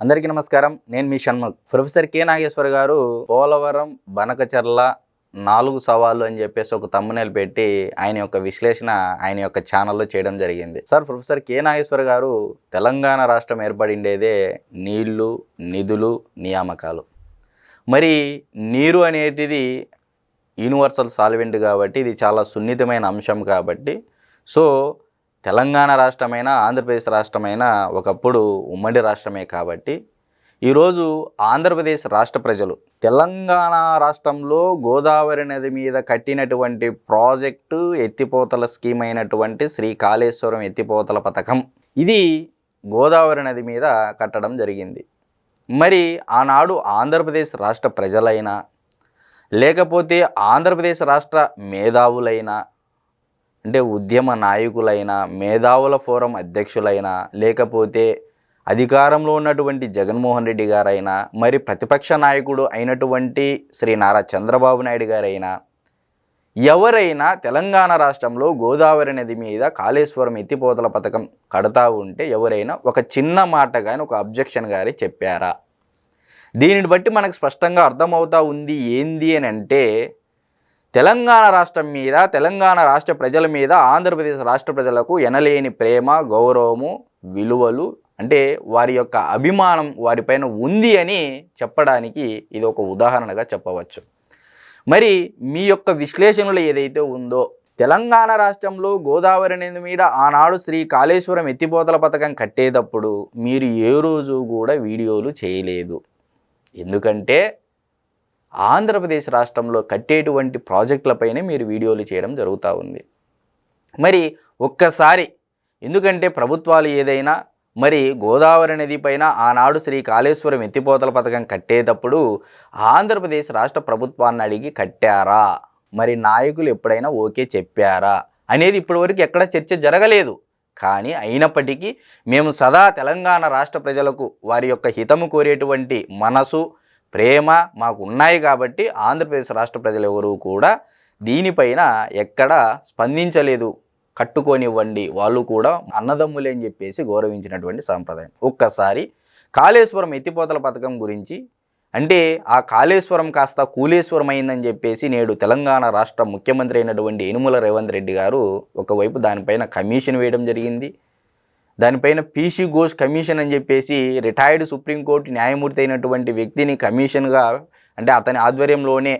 అందరికీ నమస్కారం. నేను మీ షణ్ముఖ్. ప్రొఫెసర్ కె నాగేశ్వర్ గారు పోలవరం బనకచర్ల నాలుగు సవాళ్ళు అని చెప్పేసి ఒక తమ్మునేలు పెట్టి ఆయన యొక్క విశ్లేషణ ఆయన యొక్క ఛానల్లో చేయడం జరిగింది. సార్ ప్రొఫెసర్ కె నాగేశ్వర్ గారు తెలంగాణ రాష్ట్రం ఏర్పడిండేదే నీళ్ళు నిధులు నియామకాలు. మరి నీరు అనేటిది యూనివర్సల్ సాల్వెంట్ కాబట్టి ఇది చాలా సున్నితమైన అంశం కాబట్టి సో తెలంగాణ రాష్ట్రమైన ఆంధ్రప్రదేశ్ రాష్ట్రమైన ఒకప్పుడు ఉమ్మడి రాష్ట్రమే కాబట్టి ఈరోజు ఆంధ్రప్రదేశ్ రాష్ట్ర ప్రజలు తెలంగాణ రాష్ట్రంలో గోదావరి నది మీద కట్టినటువంటి ప్రాజెక్టు ఎత్తిపోతల స్కీమ్ అయినటువంటి శ్రీ కాళేశ్వరం ఎత్తిపోతల పథకం ఇది గోదావరి నది మీద కట్టడం జరిగింది. మరి ఆనాడు ఆంధ్రప్రదేశ్ రాష్ట్ర ప్రజలైనా లేకపోతే ఆంధ్రప్రదేశ్ రాష్ట్ర మేధావులైనా అంటే ఉద్యమ నాయకులైన మేధావుల ఫోరం అధ్యక్షులైనా లేకపోతే అధికారంలో ఉన్నటువంటి జగన్మోహన్ రెడ్డి గారైనా మరి ప్రతిపక్ష నాయకుడు అయినటువంటి శ్రీ నారా చంద్రబాబు నాయుడు గారైనా ఎవరైనా తెలంగాణ రాష్ట్రంలో గోదావరి నది మీద కాళేశ్వరం ఎత్తిపోతల పథకం కడతా ఉంటే ఎవరైనా ఒక చిన్న మాట కానీ ఒక అబ్జెక్షన్ గారి చెప్పారా? దీనిని బట్టి మనకు స్పష్టంగా అర్థమవుతా ఉంది ఏంది అని అంటే తెలంగాణ రాష్ట్రం మీద తెలంగాణ రాష్ట్ర ప్రజల మీద ఆంధ్రప్రదేశ్ రాష్ట్ర ప్రజలకు ఎనలేని ప్రేమ గౌరవము విలువలు అంటే వారి యొక్క అభిమానం వారిపైన ఉంది అని చెప్పడానికి ఇది ఒక ఉదాహరణగా చెప్పవచ్చు. మరి మీ యొక్క విశ్లేషణలో ఏదైతే ఉందో తెలంగాణ రాష్ట్రంలో గోదావరి నది మీద ఆనాడు శ్రీ కాళేశ్వరం ఎత్తిపోతల పథకం కట్టేటప్పుడు మీరు ఏ రోజు కూడా వీడియోలు చేయలేదు. ఎందుకంటే ఆంధ్రప్రదేశ్ రాష్ట్రంలో కట్టేటువంటి ప్రాజెక్టులపైనే మీరు వీడియోలు చేయడం జరుగుతూ ఉంది. మరి ఒక్కసారి ఎందుకంటే ప్రభుత్వాలు ఏదైనా మరి గోదావరి నది పైన ఆనాడు శ్రీ కాళేశ్వరం ఎత్తిపోతల పథకం కట్టేటప్పుడు ఆంధ్రప్రదేశ్ రాష్ట్ర ప్రభుత్వాన్ని అడిగి కట్టారా? మరి నాయకులు ఎప్పుడైనా ఓకే చెప్పారా? అనేది ఇప్పటివరకు ఎక్కడ చర్చ జరగలేదు. కానీ అయినప్పటికీ మేము సదా తెలంగాణ రాష్ట్ర ప్రజలకు వారి యొక్క హితము కోరేటువంటి మనసు ప్రేమ మాకు ఉన్నాయి కాబట్టి ఆంధ్రప్రదేశ్ రాష్ట్ర ప్రజలు ఎవరు కూడా దీనిపైన ఎక్కడ స్పందించలేదు. కట్టుకోనివ్వండి. వాళ్ళు కూడా అన్నదమ్ములే అని చెప్పేసి గౌరవించినటువంటి సాంప్రదాయం. ఒక్కసారి కాళేశ్వరం ఎత్తిపోతల పథకం గురించి అంటే ఆ కాళేశ్వరం కాస్త కూలేశ్వరం అయిందని చెప్పేసి నేడు తెలంగాణ రాష్ట్ర ముఖ్యమంత్రి అయినటువంటి యనుమల రేవంత్ రెడ్డి గారు ఒకవైపు దానిపైన కమిషన్ వేయడం జరిగింది. దానిపైన పీసీ ఘోష్ కమిషన్ అని చెప్పేసి రిటైర్డ్ సుప్రీంకోర్టు న్యాయమూర్తి అయినటువంటి వ్యక్తిని కమిషన్గా అంటే అతని ఆధ్వర్యంలోనే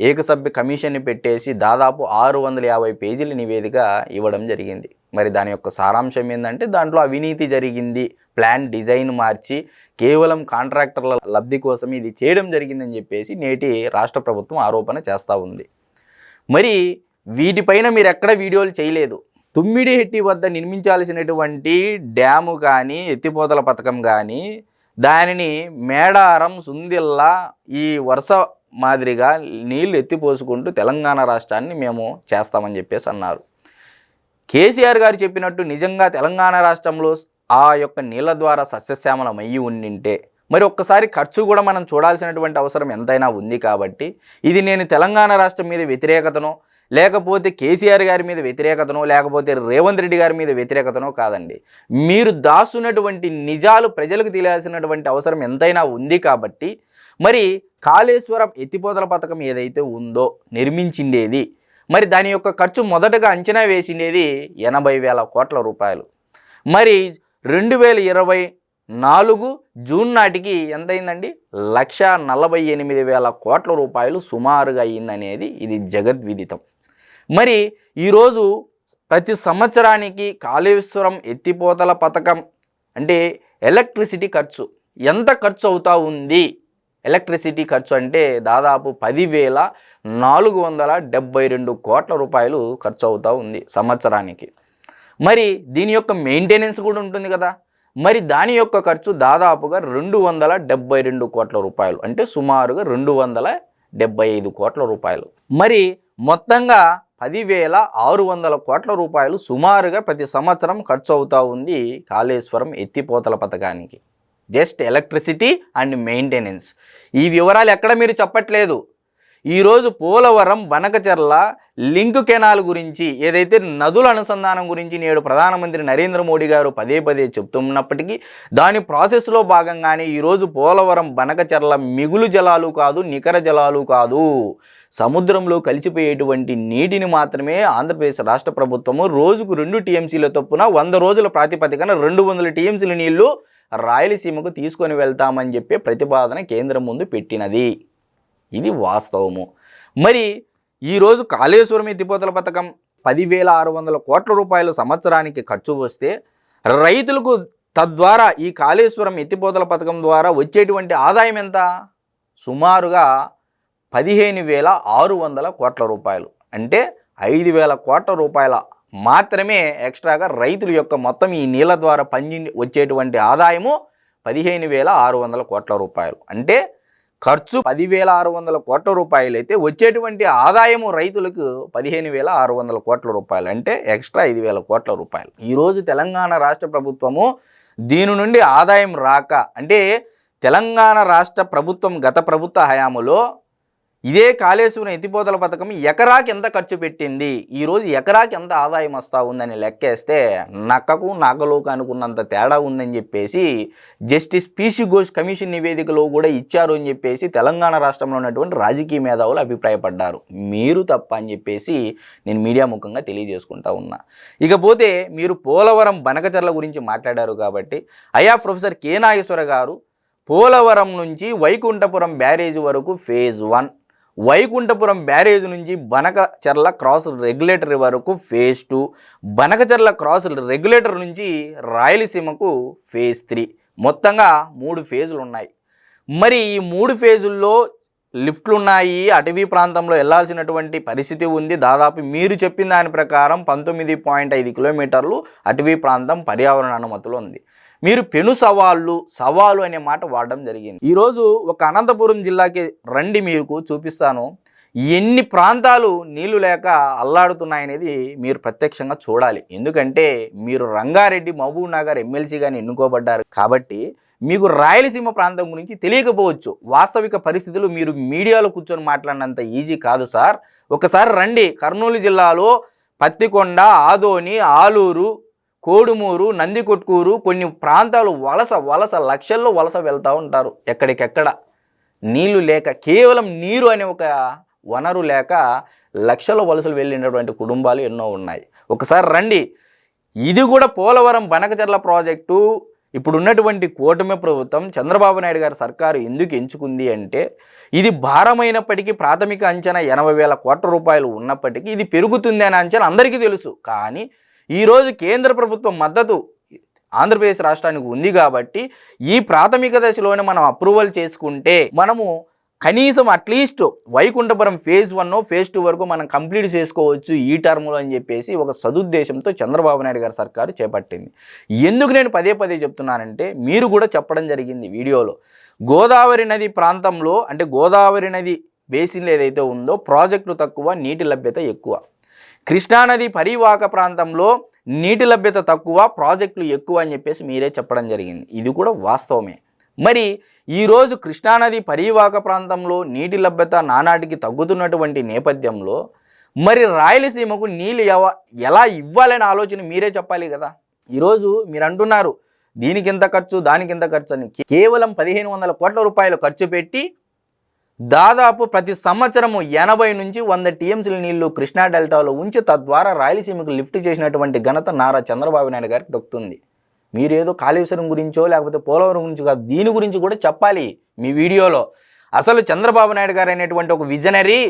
ఏకసభ్య కమిషన్ని పెట్టేసి దాదాపు ఆరు వందల యాభై పేజీల నివేదిక ఇవ్వడం జరిగింది. మరి దాని యొక్క సారాంశం ఏంటంటే దాంట్లో అవినీతి జరిగింది ప్లాన్ డిజైన్ మార్చి కేవలం కాంట్రాక్టర్ల లబ్ధి కోసం ఇది చేయడం జరిగిందని చెప్పేసి నేటి రాష్ట్ర ప్రభుత్వం ఆరోపణ చేస్తూ ఉంది. మరి వీటిపైన మీరు ఎక్కడ వీడియోలు చేయలేదు? తుమ్మిడిహెట్టి వద్ద నిర్మించాల్సినటువంటి డ్యాము కానీ ఎత్తిపోతల పథకం కానీ దానిని మేడారం సుందిల్లా ఈ వరుస మాదిరిగా నీళ్ళు ఎత్తిపోసుకుంటూ తెలంగాణ రాష్ట్రాన్ని మేము చేస్తామని చెప్పేసి అన్నారు. కేసీఆర్ గారు చెప్పినట్టు నిజంగా తెలంగాణ రాష్ట్రంలో ఆ యొక్క నీళ్ళ ద్వారా సస్యశ్యామలం అయ్యి ఉండింటే మరి ఒక్కసారి ఖర్చు కూడా మనం చూడాల్సినటువంటి అవసరం ఎంతైనా ఉంది కాబట్టి ఇది నేను తెలంగాణ రాష్ట్రం మీద వ్యతిరేకతను లేకపోతే కేసీఆర్ గారి మీద వ్యతిరేకతనో లేకపోతే రేవంత్ రెడ్డి గారి మీద వ్యతిరేకతనో కాదండి. మీరు దాస్తున్నటువంటి నిజాలు ప్రజలకు తెలియాల్సినటువంటి అవసరం ఎంతైనా ఉంది కాబట్టి మరి కాళేశ్వరం ఎత్తిపోతల పథకం ఏదైతే ఉందో నిర్మించిండేది మరి దాని యొక్క ఖర్చు మొదటగా అంచనా వేసిండేది ఎనభై వేల కోట్ల రూపాయలు. మరి రెండు వేల ఇరవై నాలుగు జూన్ నాటికి ఎంతైందండి? లక్ష నలభై ఎనిమిది వేల కోట్ల రూపాయలు సుమారుగా అయిందనేది ఇది జగద్విదితం. మరి ఈరోజు ప్రతి సంవత్సరానికి కాళేశ్వరం ఎత్తిపోతల పథకం అంటే ఎలక్ట్రిసిటీ ఖర్చు. ఎంత ఖర్చు అవుతా ఉంది? ఎలక్ట్రిసిటీ ఖర్చు అంటే దాదాపు పదివేల నాలుగు వందల డెబ్బై రెండు కోట్ల రూపాయలు ఖర్చు అవుతూ ఉంది సంవత్సరానికి. మరి దీని యొక్క మెయింటెనెన్స్ కూడా ఉంటుంది కదా? మరి దాని యొక్క ఖర్చు దాదాపుగా రెండు వందల డెబ్బై రెండు కోట్ల రూపాయలు. అంటే సుమారుగా రెండు వందల డెబ్బై ఐదు కోట్ల రూపాయలు. మరి మొత్తంగా పదివేల ఆరు వందల కోట్ల రూపాయలు సుమారుగా ప్రతి సంవత్సరం ఖర్చు అవుతూ ఉంది కాళేశ్వరం ఎత్తిపోతల పథకానికి. Just electricity and maintenance. ఈ వివరాలు ఎక్కడ మీరు చెప్పట్లేదు. ఈరోజు పోలవరం బనకచర్ల లింక్ కెనాల్ గురించి ఏదైతే నదుల అనుసంధానం గురించి నేడు ప్రధానమంత్రి నరేంద్ర మోడీ గారు పదే పదే చెప్తున్నప్పటికీ దాని ప్రాసెస్లో భాగంగానే ఈరోజు పోలవరం బనకచర్ల మిగులు జలాలు కాదు నికర జలాలు కాదు. సముద్రంలో కలిసిపోయేటువంటి నీటిని మాత్రమే ఆంధ్రప్రదేశ్ రాష్ట్ర ప్రభుత్వము రోజుకు రెండు టీఎంసీల తప్పున వంద రోజుల ప్రాతిపదికన రెండు వందల టీఎంసీల నీళ్ళు రాయలసీమకు తీసుకొని వెళ్తామని చెప్పి ప్రతిపాదన కేంద్రం ముందు పెట్టినది. ఇది వాస్తవము. మరి ఈరోజు కాళేశ్వరం ఎత్తిపోతల పథకం పదివేల ఆరు వందల కోట్ల రూపాయలు సంవత్సరానికి ఖర్చు వస్తే రైతులకు తద్వారా ఈ కాళేశ్వరం ఎత్తిపోతల పథకం ద్వారా వచ్చేటువంటి ఆదాయం ఎంత? సుమారుగా పదిహేను వేల ఆరు వందల కోట్ల రూపాయలు. అంటే ఐదు వేల కోట్ల రూపాయల మాత్రమే ఎక్స్ట్రాగా రైతుల యొక్క మొత్తం ఈ నీళ్ళ ద్వారా పంజి వచ్చేటువంటి ఆదాయము పదిహేను వేల ఆరు వందల కోట్ల రూపాయలు. అంటే ఖర్చు పదివేల ఆరు వందల కోట్ల రూపాయలు అయితే వచ్చేటువంటి ఆదాయము రైతులకు పదిహేను వేల ఆరు వందల కోట్ల రూపాయలు అంటే ఎక్స్ట్రా ఐదు వేల కోట్ల రూపాయలు. ఈరోజు తెలంగాణ రాష్ట్ర ప్రభుత్వము దీని నుండి ఆదాయం రాక అంటే తెలంగాణ రాష్ట్ర ప్రభుత్వం గత ప్రభుత్వ హయాములో ఇదే కాళేశ్వరం ఎత్తిపోతల పథకం ఎకరాకి ఎంత ఖర్చు పెట్టింది? ఈరోజు ఎకరాకి ఎంత ఆదాయం వస్తూ ఉందని లెక్కేస్తే నక్కకు నాగలోకు అనుకున్నంత తేడా ఉందని చెప్పేసి జస్టిస్ పీసీ ఘోష్ కమిషన్ నివేదికలో కూడా ఇచ్చారు అని చెప్పేసి తెలంగాణ రాష్ట్రంలో ఉన్నటువంటి రాజకీయ మేధావులు అభిప్రాయపడ్డారు. మీరు తప్ప అని చెప్పేసి నేను మీడియా ముఖంగా తెలియజేసుకుంటా ఉన్నా. ఇకపోతే మీరు పోలవరం బనకచర్ల గురించి మాట్లాడారు కాబట్టి అయా ప్రొఫెసర్ కె నాగేశ్వర గారు పోలవరం నుంచి వైకుంఠపురం బ్యారేజ్ వరకు ఫేజ్ వన్ వైకుంఠపురం బ్యారేజ్ నుంచి బనకచర్ల క్రాస్ రెగ్యులేటర్ వరకు phase two Banakacherla cross regulator నుంచి రాయలసీమకు ఫేజ్ త్రీ. మొత్తంగా మూడు ఫేజులు ఉన్నాయి. మరి ఈ మూడు ఫేజుల్లో లిఫ్ట్లు ఉన్నాయి అటవీ ప్రాంతంలో వెళ్ళాల్సినటువంటి పరిస్థితి ఉంది. దాదాపు మీరు చెప్పిన దాని ప్రకారం పంతొమ్మిది పాయింట్ ఐదు కిలోమీటర్లు అటవీ ప్రాంతం పర్యావరణ అనుమతులు ఉంది. మీరు పెను సవాళ్ళు సవాలు అనే మాట వాడడం జరిగింది. ఈరోజు ఒక అనంతపురం జిల్లాకి రండి మీకు చూపిస్తాను. ఎన్ని ప్రాంతాలు నీళ్ళు లేక అల్లాడుతున్నాయనేది మీరు ప్రత్యక్షంగా చూడాలి. ఎందుకంటే మీరు రంగారెడ్డి మహబూబ్ నగర్ ఎమ్మెల్సీగాని ఎన్నుకోబడ్డారు కాబట్టి మీకు రాయలసీమ ప్రాంతం గురించి తెలియకపోవచ్చు. వాస్తవిక పరిస్థితులు మీరు మీడియాలో కూర్చొని మాట్లాడినంత ఈజీ కాదు సార్. ఒకసారి రండి. కర్నూలు జిల్లాలో పత్తికొండ ఆదోని ఆలూరు కోడుమూరు నందికొట్కూరు కొన్ని ప్రాంతాలు వలస వలస లక్షల్లో వలస వెళ్తూ ఉంటారు. ఎక్కడికెక్కడ? నీళ్ళు లేక కేవలం నీరు అనే ఒక వనరు లేక లక్షల వలసలు వెళ్ళినటువంటి కుటుంబాలు ఎన్నో ఉన్నాయి. ఒకసారి రండి. ఇది కూడా పోలవరం బనకచర్ల ప్రాజెక్టు. ఇప్పుడున్నటువంటి కూటమి ప్రభుత్వం చంద్రబాబు నాయుడు గారి సర్కారు ఎందుకు ఎంచుకుంది అంటే ఇది భారమైనప్పటికీ ప్రాథమిక అంచనా ఎనభై వేల కోట్ల రూపాయలు ఉన్నప్పటికీ ఇది పెరుగుతుంది అనే అంచనా అందరికీ తెలుసు. కానీ ఈరోజు కేంద్ర ప్రభుత్వం మద్దతు ఆంధ్రప్రదేశ్ రాష్ట్రానికి ఉంది కాబట్టి ఈ ప్రాథమిక దశలోనే మనం అప్రూవల్ చేసుకుంటే మనము కనీసం at least Vaikunthapuram phase one phase two వరకు మనం కంప్లీట్ చేసుకోవచ్చు ఈ టర్మ్లో అని చెప్పేసి ఒక సదుద్దేశంతో చంద్రబాబు నాయుడు గారి సర్కారు చేపట్టింది. ఎందుకు నేను పదే పదే చెప్తున్నానంటే మీరు కూడా చెప్పడం జరిగింది వీడియోలో. గోదావరి నది ప్రాంతంలో అంటే గోదావరి నది బేసిన్లు ఏదైతే ఉందో ప్రాజెక్టులు తక్కువ నీటి లభ్యత ఎక్కువ. కృష్ణానది పరివాహక ప్రాంతంలో నీటి లభ్యత తక్కువ ప్రాజెక్టులు ఎక్కువ అని చెప్పేసి మీరే చెప్పడం జరిగింది. ఇది కూడా వాస్తవమే. మరి ఈరోజు కృష్ణానది పరివాహక ప్రాంతంలో నీటి లభ్యత నానాటికి తగ్గుతున్నటువంటి నేపథ్యంలో మరి రాయలసీమకు నీళ్ళు ఎవ ఎలా ఇవ్వాలనే ఆలోచన మీరే చెప్పాలి కదా. ఈరోజు మీరు అంటున్నారు దీనికి ఎంత ఖర్చు దానికి ఎంత ఖర్చు అని. కేవలం పదిహేను వందల కోట్ల రూపాయలు ఖర్చు పెట్టి దాదాపు ప్రతి సంవత్సరము ఎనభై నుంచి వంద టీఎంసీల నీళ్ళు కృష్ణా డెల్టాలో ఉంచి తద్వారా రాయలసీమకు లిఫ్ట్ చేసినటువంటి ఘనత నారా చంద్రబాబు నాయుడు గారికి దక్కుతుంది. మీరేదో కాళేశ్వరం గురించో లేకపోతే పోలవరం గురించి కాదు దీని గురించి కూడా చెప్పాలి మీ వీడియోలో. అసలు చంద్రబాబు నాయుడు గారు అనేటువంటి ఒక విజనరీ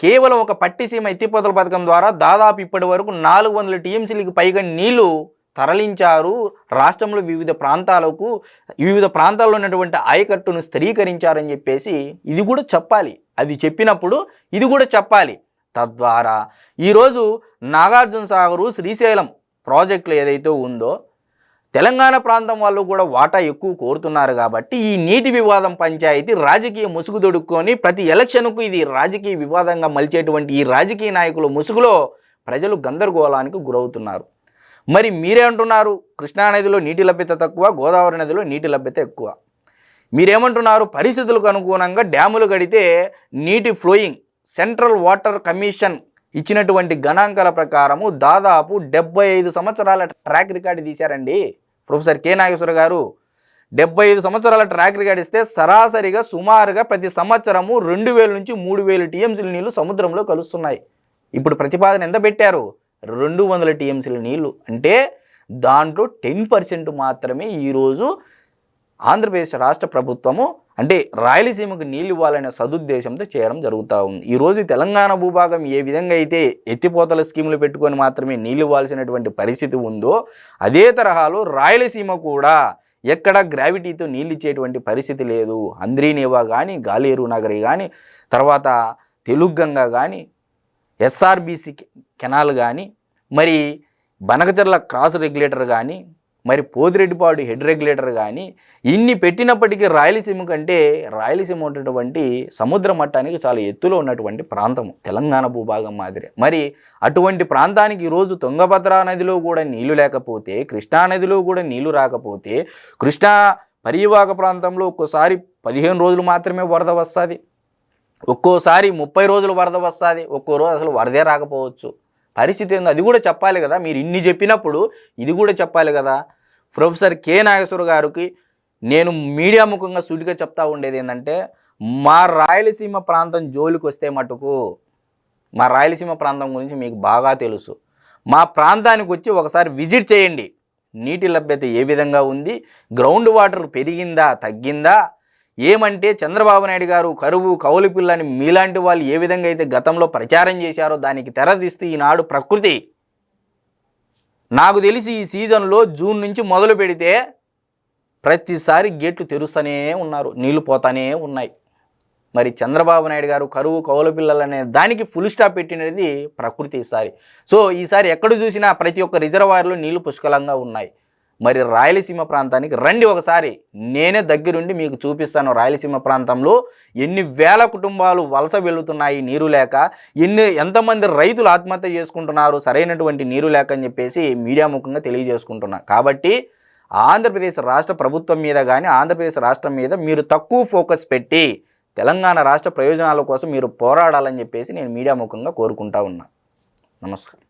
కేవలం ఒక పట్టిసీమ ఎత్తిపోతల పథకం ద్వారా దాదాపు ఇప్పటి వరకు నాలుగు వందల టీఎంసీలకు పైగా నీళ్ళు తరలించారు. రాష్ట్రంలో వివిధ ప్రాంతాలకు వివిధ ప్రాంతాల్లో ఉన్నటువంటి ఆయకట్టును స్థిరీకరించారని చెప్పేసి ఇది కూడా చెప్పాలి. అది చెప్పినప్పుడు ఇది కూడా చెప్పాలి. తద్వారా ఈరోజు నాగార్జున సాగరు శ్రీశైలం ప్రాజెక్టులు ఏదైతే ఉందో తెలంగాణ ప్రాంతం వాళ్ళు కూడా వాటా ఎక్కువ కోరుతున్నారు కాబట్టి ఈ నీటి వివాదం పంచాయతీ రాజకీయ ముసుగు దొడుక్కొని ప్రతి ఎలక్షన్కు ఇది రాజకీయ వివాదంగా మలిచేటువంటి ఈ రాజకీయ నాయకుల ముసుగులో ప్రజలు గందరగోళానికి గురవుతున్నారు. మరి మీరే అంటున్నారు కృష్ణానదిలో నీటి లభ్యత తక్కువ గోదావరి నదిలో నీటి లభ్యత ఎక్కువ. మీరేమంటున్నారు? పరిస్థితులకు అనుగుణంగా డ్యాములు కడితే నీటి ఫ్లోయింగ్ సెంట్రల్ వాటర్ కమిషన్ ఇచ్చినటువంటి గణాంకాల ప్రకారము దాదాపు డెబ్బై ఐదు సంవత్సరాల ట్రాక్ రికార్డు తీశారండి. ప్రొఫెసర్ కె నాగేశ్వర గారు డెబ్బై ఐదు సంవత్సరాల ట్రాక్ రికార్డ్ ఇస్తే సరాసరిగా సుమారుగా ప్రతి సంవత్సరము రెండు వేల నుంచి మూడు వేలు టీఎంసీల నీళ్ళు సముద్రంలో కలుస్తున్నాయి. ఇప్పుడు ప్రతిపాదన ఎంత పెట్టారు? రెండు వందల టీఎంసీల నీళ్ళు అంటే దాంట్లో టెన్ పర్సెంట్ మాత్రమే ఈరోజు ఆంధ్రప్రదేశ్ రాష్ట్ర ప్రభుత్వము అంటే రాయలసీమకు నీళ్ళు ఇవ్వాలనే సదుద్దేశంతో చేయడం జరుగుతూ ఉంది. ఈరోజు తెలంగాణ భూభాగం ఏ విధంగా అయితే ఎత్తిపోతల స్కీములు పెట్టుకొని మాత్రమే నీళ్ళు ఇవ్వాల్సినటువంటి పరిస్థితి ఉందో అదే తరహాలో రాయలసీమ కూడా ఎక్కడ గ్రావిటీతో నీళ్ళు ఇచ్చేటువంటి పరిస్థితి లేదు. అంద్రీనేవా కానీ గాలేరు నగరి కానీ తర్వాత తెలుగంగా కానీ ఎస్ఆర్బీసీ కెనాల్ కానీ మరి బనకచర్ల క్రాస్ రెగ్యులేటర్ కానీ మరి పోతిరెడ్డిపాడు హెడ్ రెగ్యులేటర్ కానీ ఇన్ని పెట్టినప్పటికీ రాయలసీమ కంటే రాయలసీమ ఉన్నటువంటి సముద్ర మట్టానికి చాలా ఎత్తులో ఉన్నటువంటి ప్రాంతం తెలంగాణ భూభాగం మాదిరి. మరి అటువంటి ప్రాంతానికి ఈరోజు తుంగభద్ర నదిలో కూడా నీళ్ళు లేకపోతే కృష్ణా నదిలో కూడా నీళ్ళు రాకపోతే కృష్ణా పరివాహక ప్రాంతంలో ఒక్కోసారి పదిహేను రోజులు మాత్రమే వరద వస్తుంది. ఒక్కోసారి ముప్పై రోజులు వరద వస్తుంది. ఒక్కో రోజు అసలు వరదే రాకపోవచ్చు. పరిస్థితి ఏందో అది కూడా చెప్పాలి కదా. మీరు ఇన్ని చెప్పినప్పుడు ఇది కూడా చెప్పాలి కదా. ప్రొఫెసర్ కె నాగేశ్వర గారికి నేను మీడియా ముఖంగా సూటిగా చెప్తా ఉండేది ఏంటంటే మా రాయలసీమ ప్రాంతం జోలికి వస్తే మటుకు మా రాయలసీమ ప్రాంతం గురించి మీకు బాగా తెలుసు. మా ప్రాంతానికి వచ్చి ఒకసారి విజిట్ చేయండి. నీటి లభ్యత ఏ విధంగా ఉంది? గ్రౌండ్ వాటర్ పెరిగిందా తగ్గిందా? ఏమంటే చంద్రబాబు నాయుడు గారు కరువు కౌలు పిల్లని మీలాంటి వాళ్ళు ఏ విధంగా అయితే గతంలో ప్రచారం చేశారో దానికి తెరదీస్తూ ఈనాడు ప్రకృతి. నాకు తెలిసి ఈ సీజన్లో జూన్ నుంచి మొదలు పెడితే ప్రతిసారి గేట్లు తెరుస్తూనే ఉన్నారు నీళ్ళు పోతానే ఉన్నాయి. మరి చంద్రబాబు నాయుడు గారు కరువు కౌలు పిల్లలు అనే దానికి ఫుల్ స్టాప్ పెట్టినది ప్రకృతి ఈసారి. సో ఈసారి ఎక్కడ చూసినా ప్రతి ఒక్క రిజర్వాయర్లో నీళ్ళు పుష్కలంగా ఉన్నాయి. మరి రాయలసీమ ప్రాంతానికి రండి ఒకసారి. నేనే దగ్గరుండి మీకు చూపిస్తాను రాయలసీమ ప్రాంతంలో ఎన్ని వేల కుటుంబాలు వలస వెళుతున్నాయి నీరు లేక ఎన్ని ఎంతమంది రైతులు ఆత్మహత్య చేసుకుంటున్నారు సరైనటువంటి నీరు లేక అని చెప్పేసి మీడియా ముఖంగా తెలియజేసుకుంటున్నా. కాబట్టి ఆంధ్రప్రదేశ్ రాష్ట్ర ప్రభుత్వం మీద కానీ ఆంధ్రప్రదేశ్ రాష్ట్రం మీద మీరు తక్కువ ఫోకస్ పెట్టి తెలంగాణ రాష్ట్ర ప్రయోజనాల కోసం మీరు పోరాడాలని చెప్పేసి నేను మీడియా ముఖంగా కోరుకుంటా ఉన్నా. నమస్కారం.